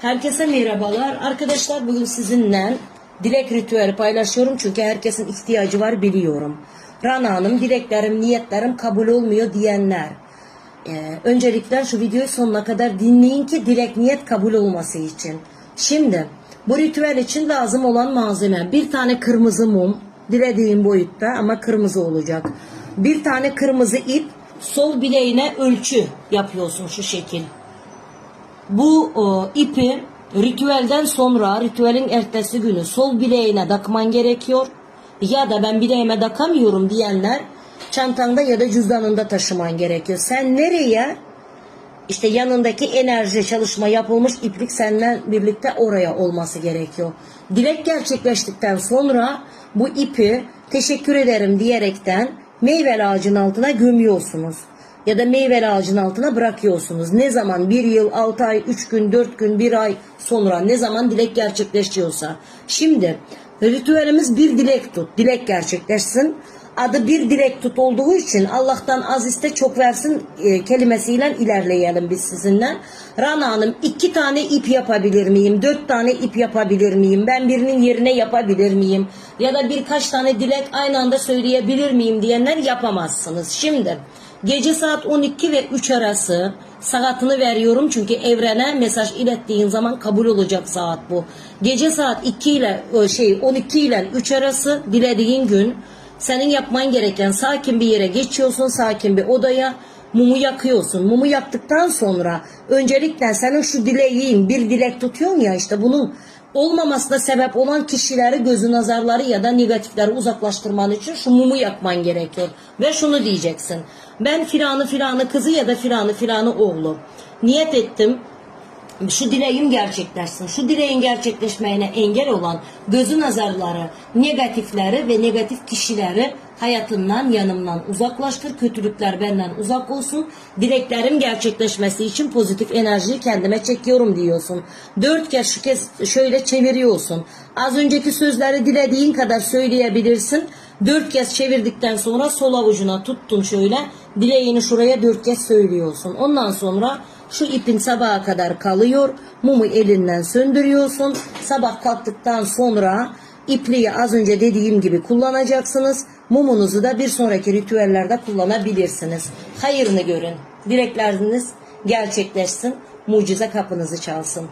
Herkese merhabalar. Arkadaşlar bugün sizinle dilek ritüeli paylaşıyorum çünkü herkesin ihtiyacı var biliyorum. Rana Hanım dileklerim, niyetlerim kabul olmuyor diyenler. Ee, öncelikle şu videoyu sonuna kadar dinleyin ki dilek niyet kabul olması için. Şimdi bu ritüel için lazım olan malzeme bir tane kırmızı mum dilediğin boyutta ama kırmızı olacak. Bir tane kırmızı ip sol bileğine ölçü yapıyorsun şu şekil. Bu o, ipi ritüelden sonra ritüelin ertesi günü sol bileğine takman gerekiyor. Ya da ben bileğime takamıyorum diyenler çantanda ya da cüzdanında taşıman gerekiyor. Sen nereye işte yanındaki enerji çalışma yapılmış iplik seninle birlikte oraya olması gerekiyor. Dilek gerçekleştikten sonra bu ipi teşekkür ederim diyerekten meyve ağacının altına gömüyorsunuz. Ya da meyve ağacının altına bırakıyorsunuz. Ne zaman bir yıl, altı ay, üç gün, dört gün, bir ay sonra ne zaman dilek gerçekleşiyorsa. Şimdi ritüelimiz bir dilek tut. Dilek gerçekleşsin adı bir dilek tut olduğu için Allah'tan az iste çok versin e, kelimesiyle ilerleyelim biz sizinle. Rana Hanım iki tane ip yapabilir miyim? Dört tane ip yapabilir miyim? Ben birinin yerine yapabilir miyim? Ya da birkaç tane dilek aynı anda söyleyebilir miyim diyenler yapamazsınız. Şimdi gece saat 12 ve 3 arası saatini veriyorum çünkü evrene mesaj ilettiğin zaman kabul olacak saat bu. Gece saat 2 ile e, şey 12 ile 3 arası dilediğin gün senin yapman gereken sakin bir yere geçiyorsun, sakin bir odaya mumu yakıyorsun. Mumu yaktıktan sonra öncelikle senin şu dileğin bir dilek tutuyorsun ya işte bunun olmamasına sebep olan kişileri gözü nazarları ya da negatifleri uzaklaştırman için şu mumu yakman gerekiyor. Ve şunu diyeceksin. Ben filanı filanı kızı ya da filanı filanı oğlu. Niyet ettim şu dileğim gerçekleşsin. Şu dileğin gerçekleşmeyene engel olan gözü nazarları, negatifleri ve negatif kişileri hayatından, yanımdan uzaklaştır. Kötülükler benden uzak olsun. Dileklerim gerçekleşmesi için pozitif enerjiyi kendime çekiyorum diyorsun. Dört kez şu kez şöyle çeviriyorsun. Az önceki sözleri dilediğin kadar söyleyebilirsin. Dört kez çevirdikten sonra sol avucuna tuttun şöyle. Dileğini şuraya dört kez söylüyorsun. Ondan sonra şu ipin sabaha kadar kalıyor. Mumu elinden söndürüyorsun. Sabah kalktıktan sonra ipliği az önce dediğim gibi kullanacaksınız. Mumunuzu da bir sonraki ritüellerde kullanabilirsiniz. Hayırını görün. Dilekleriniz gerçekleşsin. Mucize kapınızı çalsın.